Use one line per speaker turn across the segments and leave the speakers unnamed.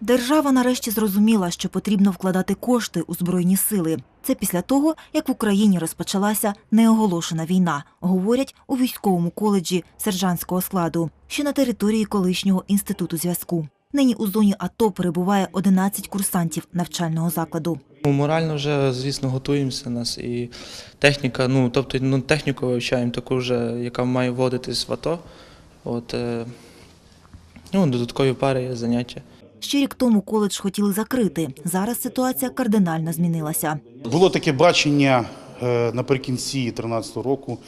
Держава нарешті зрозуміла, що потрібно вкладати кошти у збройні сили. Це після того, як в Україні розпочалася неоголошена війна, говорять у військовому коледжі сержантського складу, що на території колишнього інституту зв'язку. Нині у зоні АТО перебуває 11 курсантів навчального закладу.
Ну, Морально вже, звісно, готуємося нас і техніка, ну тобто ну, техніку вивчаємо таку вже, яка має вводитись в АТО. От, е, ну, додаткові пари є заняття.
Ще рік тому коледж хотіли закрити. Зараз ситуація кардинально змінилася.
Було таке бачення е, наприкінці 2013 року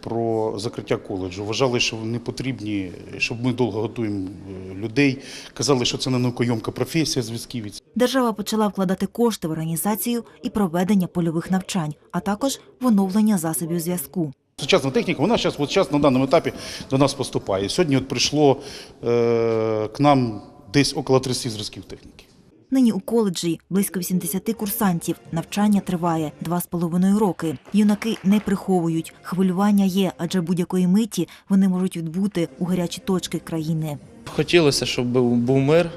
про закриття коледжу. Вважали, що вони потрібні, щоб ми довго готуємо е, людей. Казали, що це не наукойомка професія зв'язківець.
Держава почала вкладати кошти в організацію і проведення польових навчань, а також в оновлення засобів зв'язку.
Сучасна техніка, вона зараз, от зараз на даному етапі до нас поступає. Сьогодні от прийшло е, к нам десь около 30 зразків техніки.
Нині у коледжі близько 80 курсантів. Навчання триває два з половиною роки. Юнаки не приховують. Хвилювання є, адже будь-якої миті вони можуть відбути у гарячі точки країни.
Хотілося, щоб був, був мир,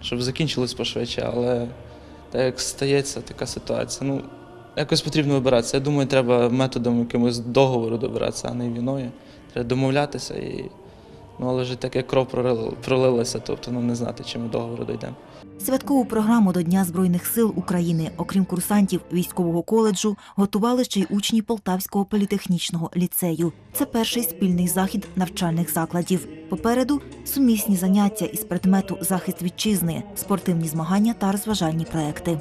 щоб закінчилось пошвидше, але так як стається така ситуація, ну, якось потрібно вибиратися. Я думаю, треба методом якимось договору добиратися, а не війною. Треба домовлятися і. Ну, але ж так як кров пролилася, тобто ну, не знати, чи ми договору дійдемо.
Святкову програму до Дня Збройних сил України, окрім курсантів військового коледжу, готували ще й учні Полтавського політехнічного ліцею. Це перший спільний захід навчальних закладів. Попереду сумісні заняття із предмету захист вітчизни, спортивні змагання та розважальні проекти.